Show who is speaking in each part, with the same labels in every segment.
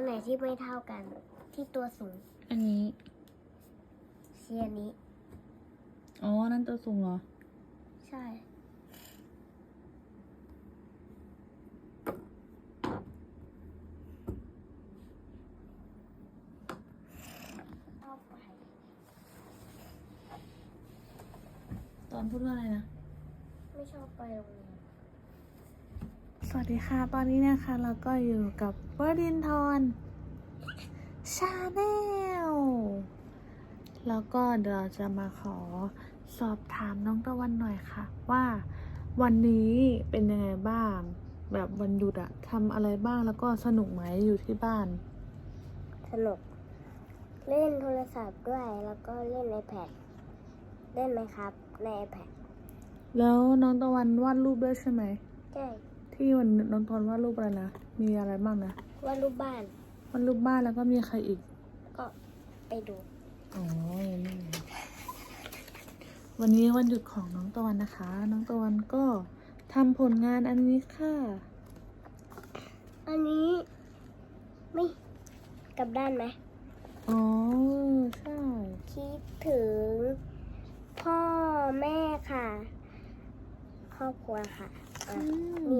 Speaker 1: นไหนที่ไม่เท่ากัน ที่ตัวสูง
Speaker 2: อันนี้
Speaker 1: เชียร์นี้
Speaker 2: อ๋อ นั่นตัวสูงเหรอ
Speaker 1: ใช่ ชอบไป
Speaker 2: ตอนพูดว่าอะไรนะ
Speaker 1: ไม่ชอบไปโรงเรียน
Speaker 2: สวัสดี ค่ะ ตอนนี้นะคะเราก็อยู่กับวรินทรชาแนลแล้วก็เดี๋ยวเราจะมาขอสอบถามน้องตะวันหน่อยค่ะ ว่าวันนี้เป็นยังไงบ้าง แบบวันหยุดอะทำอะไรบ้างแล้วก็สนุกไหมอยู่ที่บ้าน
Speaker 1: สนุก เล่นโทรศัพท์ด้วยแล้วก็เล่น iPad เล่นไหมครับ ใน iPad
Speaker 2: แล้วน้องตะวันวาดรูปด้วยใช่ไหม
Speaker 1: ใช่
Speaker 2: ที่วันน้องตะวันวาดรูปอะไรนะ มีอะไรบ้างนะ
Speaker 1: ว่าดรูปบ้าน
Speaker 2: วาดรูปบ้านแล้วก็มีใครอีก
Speaker 1: ก็ไปดู
Speaker 2: อ๋อนี่ไงวันนี้วันหยุดของน้องตะวันนะคะ น้องตะวันก็ทำผลงานอันนี้ค่ะ
Speaker 1: อันนี้ไม่กลับด้านไหม
Speaker 2: อ๋อ ใช่
Speaker 1: คิดถึงพ่อแม่ค่ะ ครอบครัวค่ะอะนี่นี่นี่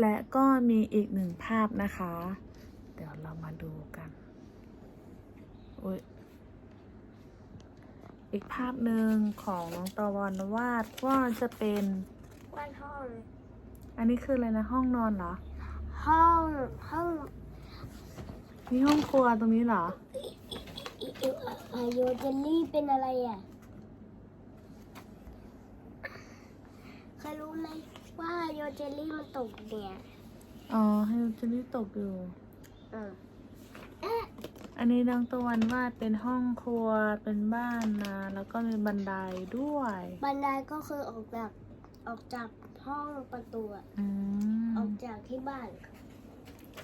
Speaker 2: และก็มีอีกหนึ่งภาพนะคะ เดี๋ยวเรามาดูกันโอ้ยอีกภาพหนึ่งของน้องตะวันวาดก็จะเป็น
Speaker 1: วาดห้อง
Speaker 2: อันนี้คืออะไรนะห้องนอนเหรอ
Speaker 1: ห้องห้อง
Speaker 2: นี่ห้องครัวตรงนี้เหรอ
Speaker 1: อิอิอะโยเจลลี่เป็นอะไรอะเคยรู้ไหม ว่าโยเจลลี่มันตกเนี่ย
Speaker 2: อ๋อให้เจลลี่ตกอยู่
Speaker 1: อ่า
Speaker 2: อันนี้น้องตะวันวาดเป็นห้องครัวเป็นบ้านนะ แล้วก็มีบันไดด้วย
Speaker 1: บันไดก็คือออกจากออกจากห้องประตูอะ
Speaker 2: อื
Speaker 1: ออ
Speaker 2: ม
Speaker 1: กจากที่บ้าน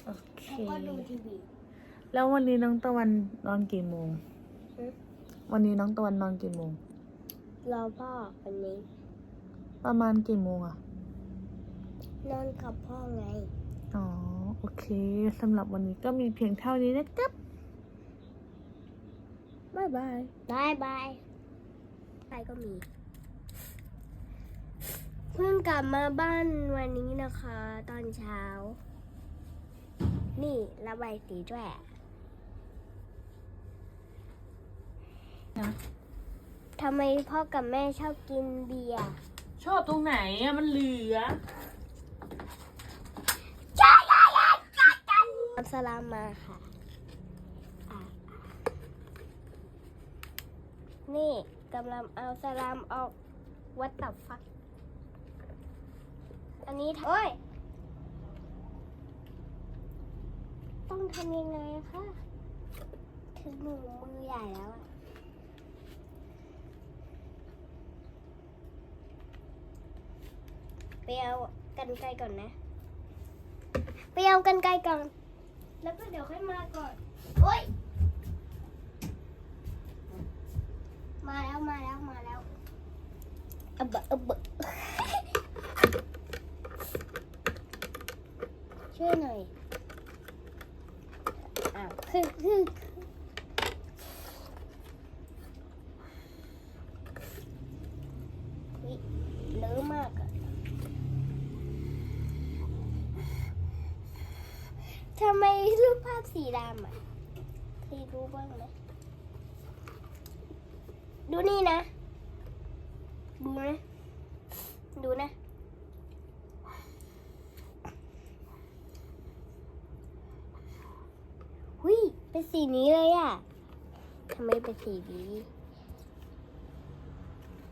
Speaker 2: โอเค
Speaker 1: แล้วก็ดูทีวี
Speaker 2: แล้ววันนี้น้องตะวันนอนกี่โมง
Speaker 1: อืม
Speaker 2: วันนี้น้องตะวันนอนกี่โมง
Speaker 1: รอพ่อวันนี้
Speaker 2: ประมาณกี่โมงอะ
Speaker 1: นอนกับพ่อไง
Speaker 2: อ๋อ โอเคสำหรับวันนี้ก็มีเพียงเท่านี้นะครับบ๊ายบาย
Speaker 1: บายบายใครก็มี เพิ่งกลับมาบ้านวันนี้นะคะ ตอนเช้า นี่ระบายสีด้วย
Speaker 2: นะ
Speaker 1: ทำไมพ่อกับแม่ชอบกินเบียร์
Speaker 2: ชอบตรงไหนอะมันเหลือ
Speaker 1: อับสลามมาค่ะอะ นี่กำลังเอาสลามออกวัดตับฟัก อันนี้โอ้ย ต้องทำยังไงอะคะถึงหนูมือใหญ่แล้วอะไปเอากันไกลก่อนนะ ไปเอากันไกลก่อน แล้วก็เดี๋ยวค่อยมาก่อนโอ้ยมาแล้วมาแล้วมาแล้วอะบะอะบะช่วยหน่อยอ้าวคือคือวิเลอะมากอะทำไมรูปภาพสีดำอะเคยรู้ บ้างไหมดูนี่นะ ดูนะ ดูนะ หุยเป็นสีนี้เลยอะทำไมเป็นสีนี้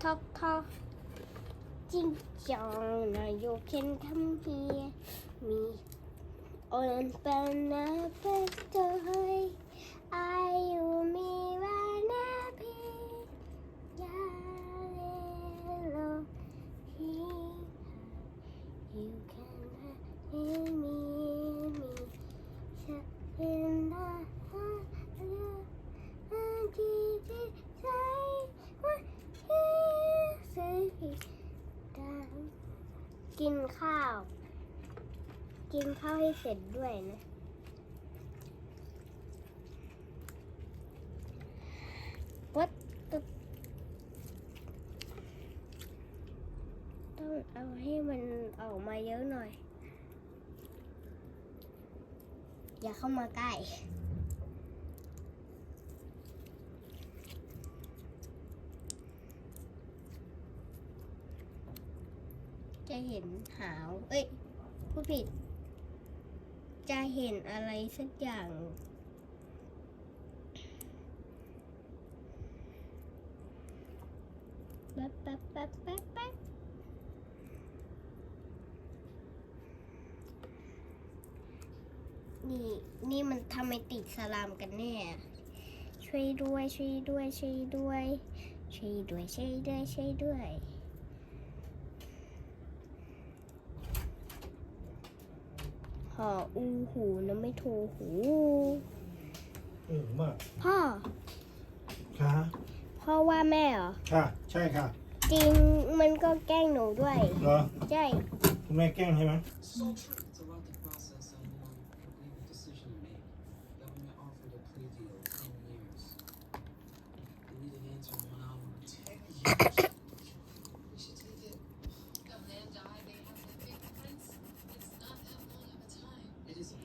Speaker 1: ทอกทอกจริงจังนะโยเคนทำเฮียมีโอนเป็น วัดต้องเอาให้มันออกมาเยอะหน่อย อย่าเข้ามาใกล้จะเห็นหาว เอ้ย ผู้ผิด จะเห็นอะไรสักอย่าง ป๊บแป๊บแป๊บแป๊บแป๊บนี่นี่มันทำไมติดสลามกันแน่ช่วยด้วยช่วยด้วยช่วยด้วยช่วยด้วยช่วยด้วยช่วยด้วยหออูหูนะไม่โทรหู
Speaker 3: เออมาก
Speaker 1: พ่อ
Speaker 3: คะ
Speaker 1: พ่อว่าแม่เหรอ
Speaker 3: ค่ะ ใช่ค่ะ
Speaker 1: จริงมันก็แกล้งหนูด้วย
Speaker 3: เหรอ
Speaker 1: ใช่
Speaker 3: คุณแม่แกล้งใช่ไหม
Speaker 4: So true. It's a lengthy process and one completely decision to make. Government offered a plea deal of 10 years. You need an answer in one hour. 10 years? we should take it.
Speaker 5: A man died, they have to pay the prince. It's not that long of a time.
Speaker 4: It isn't.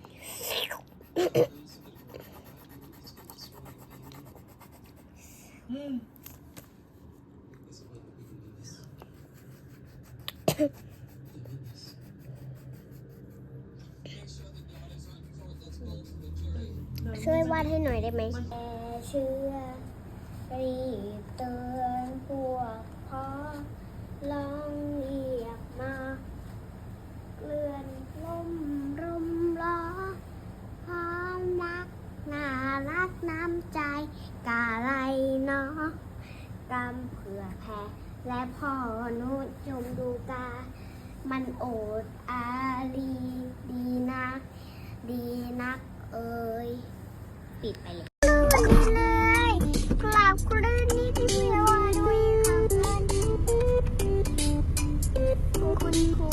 Speaker 4: Those who would work, it's good to swallow the pain. There's
Speaker 1: ช่วยวาดให้หน่อยได้ไหมแอเชื่อรีบเตือนพวกพ้อลองเรียกมา เกลื่อนลมรมล้อพร้อมรักน่ารักน้ำใจกาไรเนาะกำเผื่อแผ่ และพ่อนุชมดูกา มันโอดอารีดีนัก ดีนักเอ่ยปิดไปเลยเลยกลับกรืนนิดเดียวด้วยค่ะคุณครู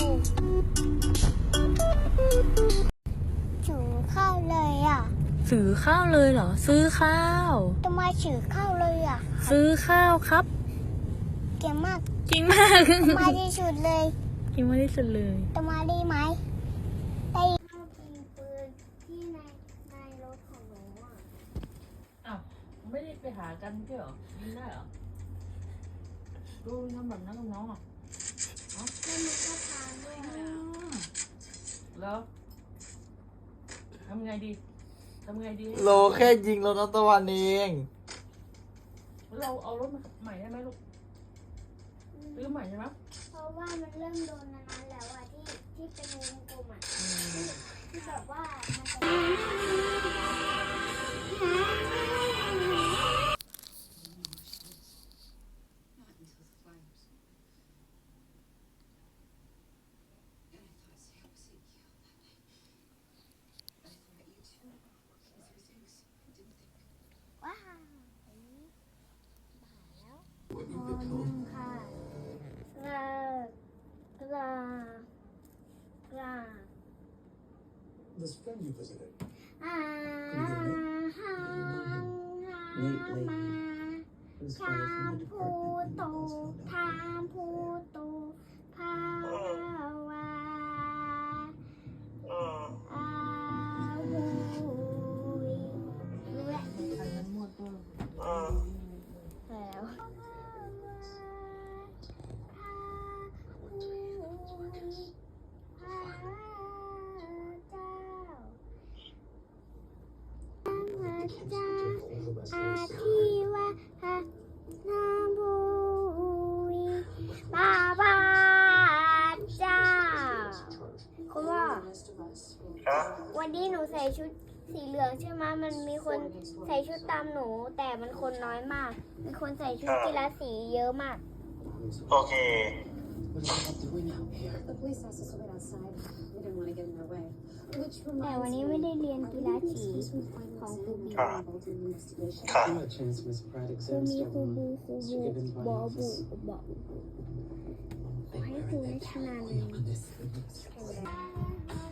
Speaker 1: ถือข้าวเลยอะ
Speaker 2: ซื้อข้าวเลยเหรอ ซื้อข้าว
Speaker 1: ทำไมถือข้าวเลยอะ
Speaker 2: ซื้อข้าวครับ
Speaker 1: เก่งมาก
Speaker 2: จริงมาก
Speaker 1: มาที่สุดเลย
Speaker 2: จริงมากที่สุดเลย
Speaker 1: จะมาได้ไหมได้ข้าวยิงปืนที่ในในรถของหนูอะ
Speaker 2: อ้าวไม่ได้ไปหากันใช่เหรอยิงได้เหรอดูทำแบบนั้นกับน้องอะ
Speaker 1: แล้วมันก็ทานด้วยนะ
Speaker 2: แล้วทำไงดีทำไงดี
Speaker 6: โลแค่ยิงรถน้องตะวันเอง
Speaker 2: เราเอารถมาใหม่ได้ไหมลูก ซื้อใหม่ใช่ไหม
Speaker 1: เพราะว่ามันเริ่มโดนนานแล้วอะที่ที่เป็นวงกลมอะที่แบบว่ามันจะ
Speaker 5: Not until the fires. And I thought Sam was in jail that night. I thought you two were working through things. Didn't think
Speaker 1: ว้าวอันนี้มาแล้วพร้อมค่ะกรากรากรา
Speaker 3: This friend you visited
Speaker 1: อาหามา
Speaker 4: It was
Speaker 1: ถา
Speaker 4: fire
Speaker 1: ม
Speaker 4: from the
Speaker 1: ผู้
Speaker 4: department
Speaker 1: คุณพ่อ
Speaker 5: the rest of us will
Speaker 1: วันนี้หนูใส่ชุดสีเหลืองใช่ไหมมันมีคนใส่ชุดตามหนู แต่มันคนน้อยมาก มีคนใส่ชุดกีฬาสีเยอะมาก
Speaker 3: โอเค
Speaker 4: What is it up to we now here?
Speaker 5: The police asked us to wait outside. We didn't want to get in their way. Which
Speaker 1: แต่วัน
Speaker 5: reminds
Speaker 1: นี้
Speaker 5: me,
Speaker 1: ไม่ได้เรียน
Speaker 5: are
Speaker 1: กี
Speaker 5: we
Speaker 1: ฬา
Speaker 5: having
Speaker 1: สี
Speaker 5: excuse me final
Speaker 1: ของ
Speaker 5: exam
Speaker 1: ครู
Speaker 5: and
Speaker 1: บี
Speaker 5: get involved in the investigation?
Speaker 4: Give a chance, Miss Pratt.
Speaker 1: คือ
Speaker 4: Exams
Speaker 1: มี
Speaker 4: start
Speaker 1: ครู
Speaker 4: on
Speaker 1: บูครู
Speaker 4: Mr.
Speaker 1: บู
Speaker 4: Gibbons'
Speaker 1: บอ
Speaker 4: body
Speaker 1: บู
Speaker 4: office.
Speaker 1: บอ ก
Speaker 4: They
Speaker 1: Why
Speaker 4: were
Speaker 1: do
Speaker 4: in
Speaker 1: it
Speaker 4: the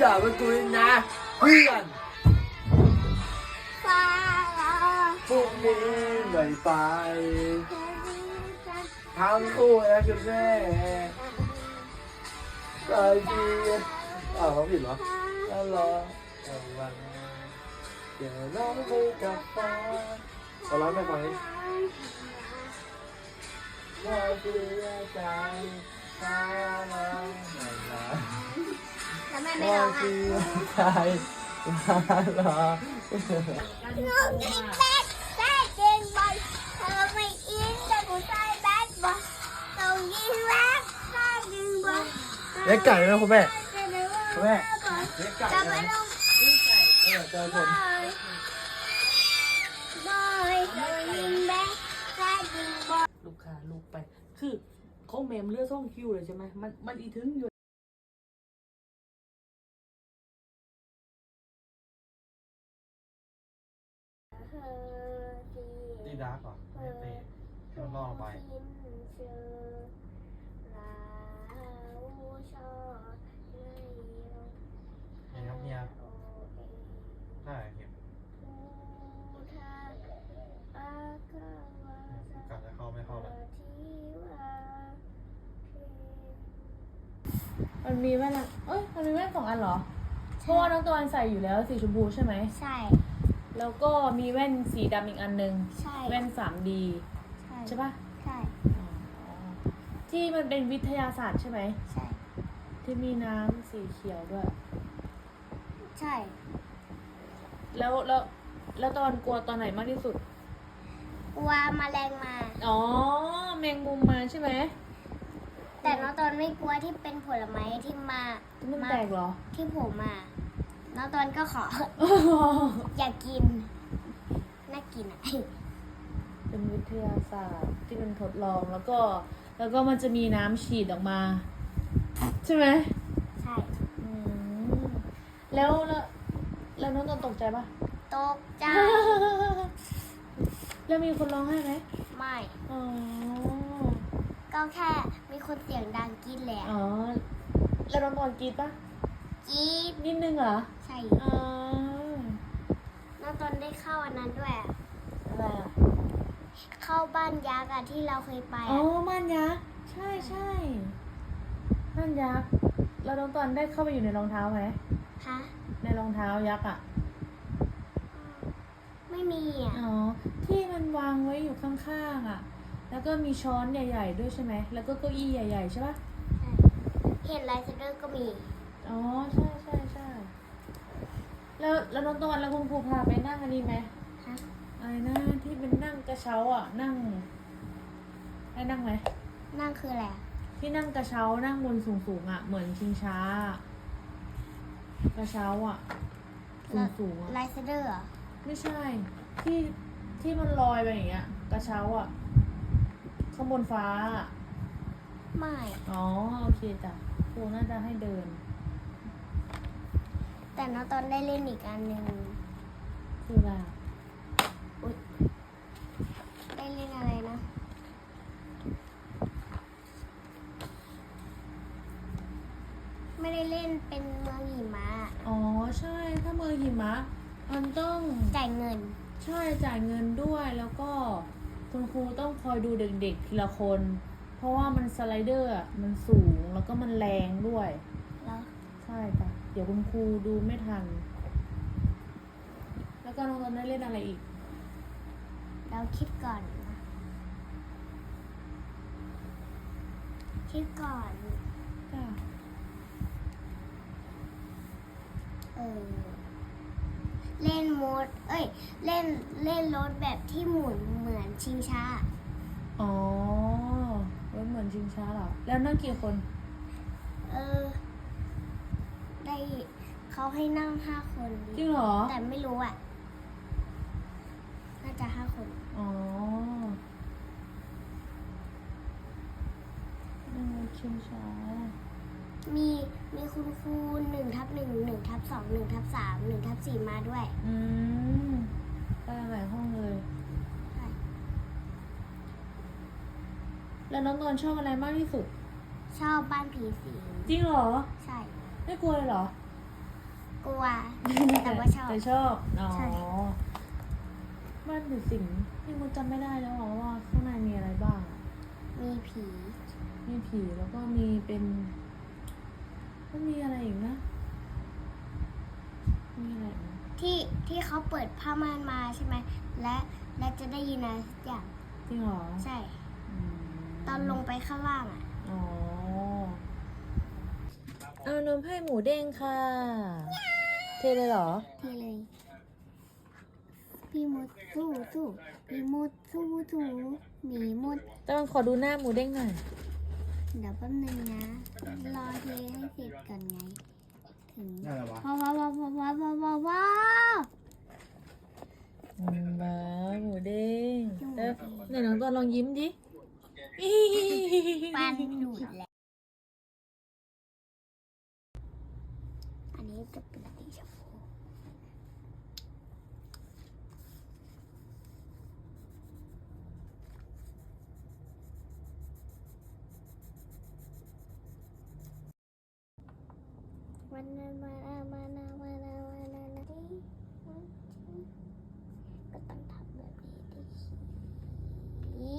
Speaker 1: อีจ่า
Speaker 6: เป็นตัวนี้นะเพื่อน
Speaker 1: ฟ้า
Speaker 6: พรุ่งนี้ไม่อยไปทั้งคู่นะคุณแม่ตายดีอ้าวเขาผิดเหรอแล้วรอเอาวันเดี๋ยวน้องไปกับฟ้าเอาร้องให้ฟังดิว่าเสียใจฟ้าร้องไม่มา
Speaker 1: แล้วแม่ไม่ร้องอะ
Speaker 6: ใจฟ้าร้อง
Speaker 1: น้องกินแบดแบดเกงบอลเธอไม่อินแต่กูใส่แบดบอลต้องกินแบดแบดเกงบอล
Speaker 6: เลี้ยงไก่ไหมคุณแม่คุณแม่เลี้ยงไก่
Speaker 1: จะ
Speaker 6: ไหม
Speaker 1: ไม่ต้อง
Speaker 6: เออเจอผม
Speaker 1: บอยต้องกินแบดแบดเกงบอล
Speaker 2: ลูกค้าลูกไปคือเขาเมมเลือดส่องคิวเลยใช่ไหมมันมันอีถึงอยู่
Speaker 3: นี่ดาร์กก่อนไม่เตะต้องรอไป เห็นครับเฮียได้เห็นกัดจะเข้าไม่เข้าแล้ว
Speaker 2: มันมีแว่นอะเอ้ยมันมีแว่นสองอันเหรอ เพราะว่าน้องตะวันใส่อยู่แล้วสีชมพูใช่ไหม
Speaker 1: ใช่
Speaker 2: แล้วก็มีแว่นสีดำอีกอันหนึง
Speaker 1: ใช่
Speaker 2: แว่น 3D ใช่ปะ
Speaker 1: ใช่
Speaker 2: อ๋อที่มันเป็นวิทยาศาสตร์ใช่ไหม
Speaker 1: ใช่
Speaker 2: ที่มีน้ำสีเขียวด้วย
Speaker 1: ใช่
Speaker 2: แล้วแล้วแล้วตอนกลัวตอนไหนมากที่สุด
Speaker 1: กลัวแมลงมา
Speaker 2: อ๋อ แมงมุมมาใช่ไหม
Speaker 1: แต่น้องตอนไม่กลัวที่เป็นผลไม้ที่มา
Speaker 2: ที่มัน
Speaker 1: มา
Speaker 2: แตกเหรอ
Speaker 1: ที่ผมมาน้องตอนก็ขอ อยากกิน น่ากินอะ
Speaker 2: เป็นวิทยาศาสตร์ที่เป็นทดลองแล้วก็ แล้วก็มันจะมีน้ำฉีดออกมา ใช่ไหม
Speaker 1: ใช่
Speaker 2: อืมแล้วแล้วแล้วน้องตอนตกใจปะ
Speaker 1: ตกใจ
Speaker 2: แล้วมีคนร้องไห้ไหม
Speaker 1: ไม่
Speaker 2: อ๋อ
Speaker 1: ก็แค่มีคนเสียงดังกินแหละ
Speaker 2: อ๋อ แล้วน้องตอนกรีดปะ
Speaker 1: กรีด
Speaker 2: นิดนึงเหรอ
Speaker 1: ใช่
Speaker 2: อ๋อ
Speaker 1: น้องตอนได้เข้าอันนั้นด้วยอะ
Speaker 2: อะไรอะ
Speaker 1: เข้าบ้านยักษ์อะที่เราเคยไป
Speaker 2: อ๋อ
Speaker 1: อะ
Speaker 2: ม่านยักษ์ใช่ใช่ม่านยักษ์แล้วน้องตอนได้เข้าไปอยู่ในรองเท้าไหม
Speaker 1: ฮะ
Speaker 2: ในรองเท้ายักษ์อะ
Speaker 1: ไม่มีอะ
Speaker 2: อ๋อ ที่มันวางไว้อยู่ข้างๆอะ แล้วก็มีช้อนใหญ่ ๆ ด้วยใช่ไหม แล้วก็เก้าอี้ใหญ่ ๆ ใช่ปะ
Speaker 1: ใช่เห็นไลท์เซเดอร์ก็มี
Speaker 2: อ๋อ ใช่ใช่ใช่แล้วแล้วน้องตะวันแล้วคุณครูพาไปนั่งอันนี้ไหม
Speaker 1: ฮะ
Speaker 2: อะไรนะที่เป็นนั่งกระเช้าอะ นั่งได้นั่งไหม
Speaker 1: นั่นคืออะไรอะ
Speaker 2: ที่นั่งกระเช้านั่งบนสูงๆอะ เหมือนชิงช้า กระเช้าอะ สูงๆอะ
Speaker 1: ไลท์เซเดอร์เหรอ
Speaker 2: ไม่ใช่ ที่ที่มันลอยไปอย่างเงี้ย กระเช้าอะ ข้างบนฟ้าอะ
Speaker 1: ไม่
Speaker 2: อ๋อ โอเคจ้ะครูน่าจะให้เดิน
Speaker 1: แต่น้องตอนได้เล่นอีกอันหนึ่ง
Speaker 2: คืออะไรอะ
Speaker 1: ได้เล่นอะไรนะ ไม่ได้เล่นเป็นเมืองหิมะ
Speaker 2: อ๋อ ใช่ ถ้าเมืองหิมะ มันต้อง
Speaker 1: จ่ายเงิน
Speaker 2: ใช่จ่ายเงินด้วยแล้วก็ คุณครูต้องคอยดูเด็กๆทีละคน เพราะว่ามันสไลเดอร์อะมันสูงแล้วก็มันแรงด้วย
Speaker 1: แล้ว
Speaker 2: ใช่จ้ะเดี๋ยวคุณครูดูไม่ทัน แล้วก็น้องตอนได้เล่นอะไรอีก
Speaker 1: เราคิดก่อนนะคิดก่อน
Speaker 2: จ้ะ
Speaker 1: เออ เล่นมด เอ้ย เล่นเล่นรถแบบที่หมุนเหมือนชิงช้า
Speaker 2: อ๋อรถเหมือนชิงช้าเหรอ แล้วนั่งกี่คน
Speaker 1: เออ ได้เขาให้นั่งห้าคน
Speaker 2: จริงเหรอ
Speaker 1: แต่ไม่รู้อะ น่าจะห้าคน
Speaker 2: อ๋อนั่งรถชิงช้า
Speaker 1: มีมีคุณครูหนึ่งทับหนึ่งหนึ่งทับสองหนึ่งทับสามหนึ่งทับสี่มาด้วย
Speaker 2: อืมไปหลายห้องเลย
Speaker 1: ใช่
Speaker 2: แล้วน้องนนท์ชอบอะไรมากที่สุด
Speaker 1: ชอบบ้านผีสิง
Speaker 2: จริงเหรอ
Speaker 1: ใช่
Speaker 2: ไม่กลัวเลยเหรอ
Speaker 1: กลัว แต่ว่าชอบ
Speaker 2: แต่ชอบ อ๋อ
Speaker 1: ใช่
Speaker 2: บ้านผีสิงพี่มุดจำไม่ได้แล้วเหรอว่าข้างในมีอะไรบ้างอะ
Speaker 1: มีผี
Speaker 2: มีผีแล้วก็มีเป็น มันมีอะไรอีกนะ มีอะไรอีกนะ
Speaker 1: ที่ที่เขาเปิดผ้าม่านมาใช่ไหมและและจะได้ยินอะไรสักอย่าง
Speaker 2: จริงเหรอ
Speaker 1: ใช่
Speaker 2: อืม
Speaker 1: ตอนลงไปข้างล่างอะ
Speaker 2: อ๋อ เอานมให้หมูเด้งค่ะ เทเลยเหรอ
Speaker 1: ทีเลยพี่มดสู้สู้พี่มดสู้สู้หมีมด
Speaker 2: ตอนขอดูหน้าหมูเด้งหน่อย
Speaker 1: เดี๋ยวแป๊บนึงนะ รอเทให้เสร็จก่อนไง ถึง
Speaker 6: อะไรวะ
Speaker 1: ว้าวว้าวว้าวว้าวว้าวว้าวว้าว
Speaker 2: อืมมาหมูเด้ง
Speaker 1: หมูเด้
Speaker 2: แล้ว
Speaker 1: ง
Speaker 2: ไหนน้องตอนลองยิ้มดิ
Speaker 1: ปันหลุดแล้ว อันนี้จะเป็นสีชมพู วันนั้นมานามานามานามานานาที่ก็ต้องทำแบบนี้ดิอี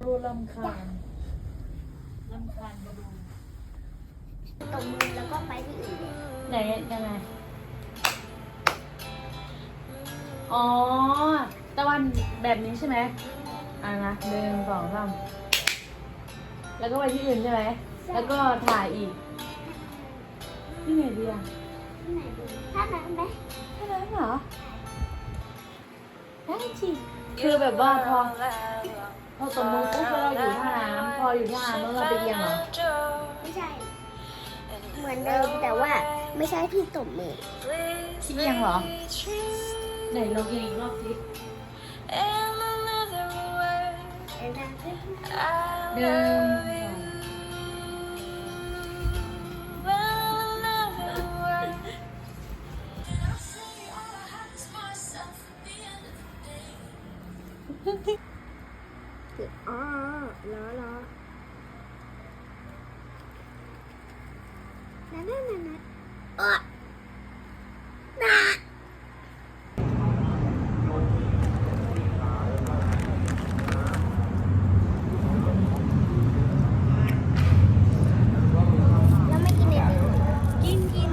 Speaker 2: ดูลำคาญลำคาญกระดู
Speaker 1: ตบมือแล้วก็ไปที่อื่น
Speaker 2: ไหนยังไงอ๋อตะวันแบบนี้ใช่ไหมอะนะหนึ่งสองสาม แล้วก็ไปที่อื่นใช่ไหม แล้วก็ถ่ายอีก ที่ไหนดีอะ
Speaker 1: ที่ไหนดีถ้านั้นไหม
Speaker 2: แค่นั้นเหรอได้จิคือแบบว่าพอพอสมมติปุ๊บแล้วเราอยู่ท่าน้ำพออยู่ท่าน้ำแล้วเราไปเอียงเหรอ
Speaker 1: ไม่ใช่ เหมือนเดิมแต่ว่าไม่ใช่ที่ตบมือ
Speaker 2: ที่เอียงเหรอ ไหนลองเอียงอีกรอบสิ
Speaker 1: เอ็นทางขึ้น
Speaker 2: หนึ่ง
Speaker 1: อ๋อรอรอนั่นนั่นนั่นนั่นเออน่ะแล้วไม่กินเนติกินกิน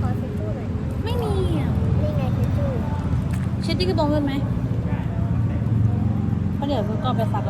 Speaker 1: ขอทิชชู่หน่อย
Speaker 2: ไม่มีอะ
Speaker 1: นี่ไงทิชชู่
Speaker 2: เช็ดที่กระโปรงด้วยไหมเพราะเดี๋ยวมันก็ไปซัก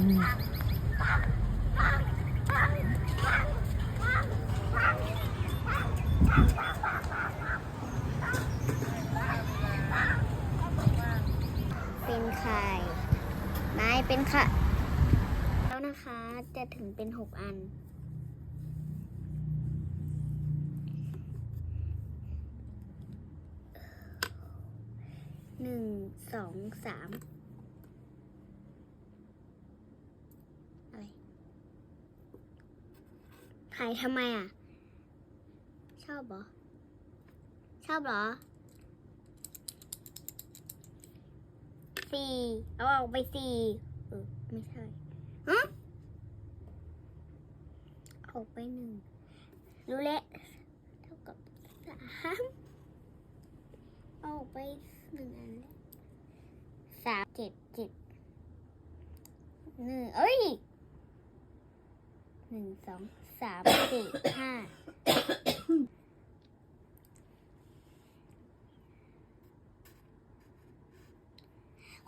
Speaker 2: เป็น
Speaker 1: ไข่ไม้เป็นค่ะ แล้วนะคะจะถึงเป็นหกอันหหนึ่งสองสามอะไรถ่ายทำไมอะ ชอบเหรอ ชอบเหรอสี่เอาออกไปสี่เออไม่ใช่ฮะออกไปหนึ่งรู้แล้วเท่ากับสามเอาออกไปหนึ่งอันแล้วสามเจ็ดเจ็ดหนึ่งเอ้ยหนึ่งสอง สามสี่ห้า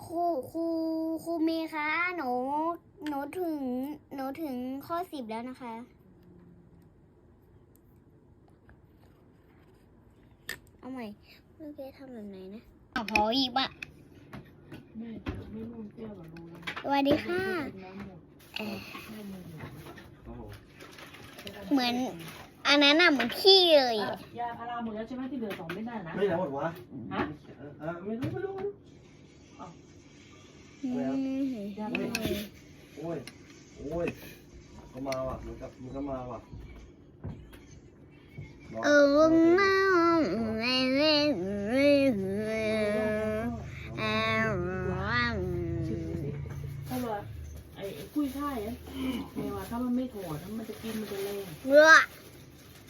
Speaker 1: ครูครูครูเมย์คะหนูหนูถึงหนูถึงข้อสิบแล้วนะคะ เอาใหม่เมื่อกี้ทำแบบไหนนะอ้าวพออีกอะสวัสดีค่ะ เอ่อเหมือนอันนั้นอะเหมือนขี้เลยอะ
Speaker 2: ยาพาราหมดแล้วใช่ไหมที่เหลือสองเม็ดน่ะนะ
Speaker 6: ไม่ไหนหมดวะ
Speaker 2: ฮะ
Speaker 6: เออไม่รู้ไม่รู้
Speaker 1: อืม
Speaker 2: ยาพารา
Speaker 6: โอ้ย โอ้ยก็มาว่ะมันก็มันก็มาว่ะ
Speaker 1: เออน้ำ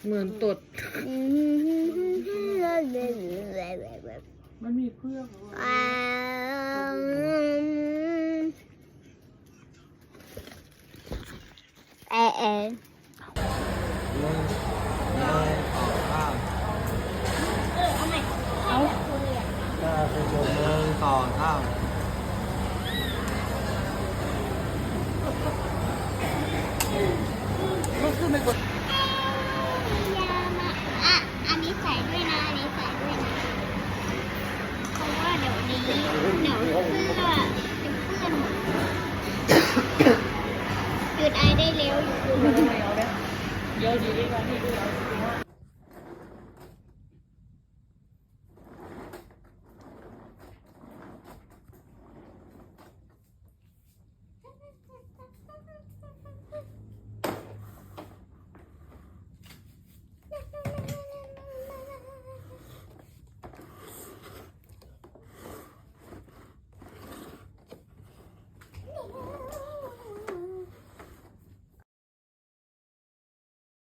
Speaker 1: เห
Speaker 2: มือนตด มันมีเพื่อกเหรอว